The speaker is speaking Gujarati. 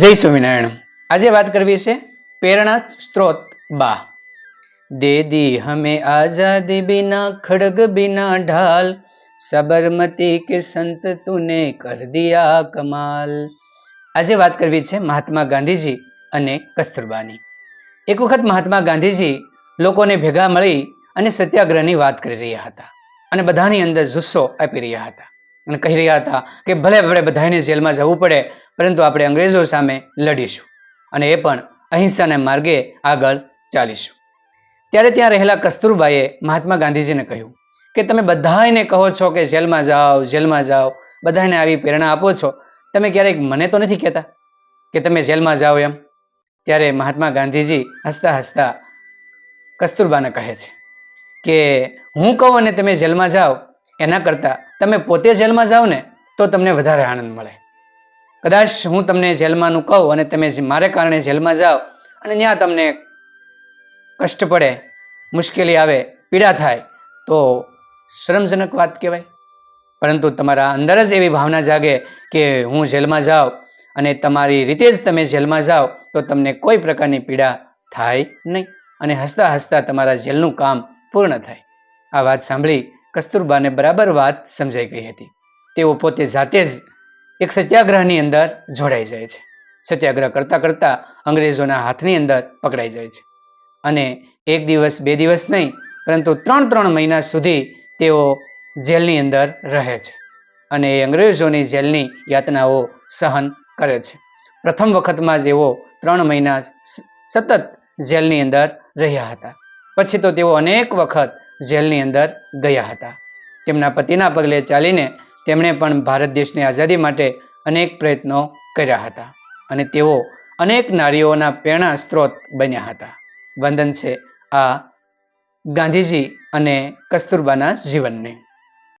જય સ્વામિનારાયણ. આજે વાત કરવી છે પ્રેરણા સ્ત્રોત બા. દે દી હમે આઝાદી બિના, ખડગ બિના ઢાલ. સબરમતી કે સંત તુને કર દિયા કમાલ. આજે વાત કરવી છે મહાત્મા ગાંધીજી અને કસ્તુરબાની. એક વખત મહાત્મા ગાંધીજી લોકોને ભેગા મળી અને સત્યાગ્રહની વાત કરી રહ્યા હતા અને બધાની અંદર જુસ્સો આપી રહ્યા હતા. અને કહી રહ્યા હતા કે ભલે ભલે બધાને જેલમાં જવું પડે, પરંતુ આપણે અંગ્રેજો સામે લડીશું અને એ પણ અહિંસાના માર્ગે આગળ ચાલીશું. ત્યારે ત્યાં રહેલા કસ્તુરબાએ મહાત્મા ગાંધીજીને કહ્યું કે તમે બધાને કહો છો કે જેલમાં જાઓ જેલમાં જાઓ બધાને આવી પ્રેરણા આપો છો. તમે ક્યારેક મને તો નથી કહેતા કે તમે જેલમાં જાઓ એમ? ત્યારે મહાત્મા ગાંધીજી હસતા હસતા કસ્તુરબાને કહે છે કે હું કહું અને તમે જેલમાં જાઓ, એના કરતાં તમે પોતે જેલમાં જાઓ ને, તો તમને વધારે આનંદ મળે. કદાચ હું તમને જેલમાંનું કહું અને તમે મારે કારણે જેલમાં જાઓ અને ત્યાં તમને કષ્ટ પડે, મુશ્કેલી આવે, પીડા થાય, તો શરમજનક વાત કહેવાય. પરંતુ તમારા અંદર જ એવી ભાવના જાગે કે હું જેલમાં જાઉં અને તમારી રીતે જ તમે જેલમાં જાઓ, તો તમને કોઈ પ્રકારની પીડા થાય નહીં અને હસતા હસતા તમારા જેલનું કામ પૂર્ણ થાય. આ વાત સાંભળી કસ્તુરબાને બરાબર વાત સમજાઈ ગઈ હતી. તેઓ પોતે જાતે જ એક સત્યાગ્રહની અંદર જોડાઈ જાય છે. સત્યાગ્રહ કરતા કરતા અંગ્રેજોના હાથની અંદર પકડાઈ જાય છે. અને એક દિવસ, બે દિવસ નહીં, પરંતુ ત્રણ ત્રણ મહિના સુધી તેઓ જેલની અંદર રહે છે અને એ અંગ્રેજોની જેલની યાતનાઓ સહન કરે છે. પ્રથમ વખતમાં જ એઓ ત્રણ મહિના સતત જેલની અંદર રહ્યા હતા. પછી તો તેઓ અનેક વખત જેલની અંદર ગયા હતા. તેમના પતિના પગલે ચાલીને તેમણે પણ ભારત દેશની આઝાદી માટે અનેક પ્રયત્નો કર્યા હતા અને તેઓ અનેક નારીઓના પ્રેરણા સ્ત્રોત બન્યા હતા. વંદન છે આ ગાંધીજી અને કસ્તુરબાના જીવનને.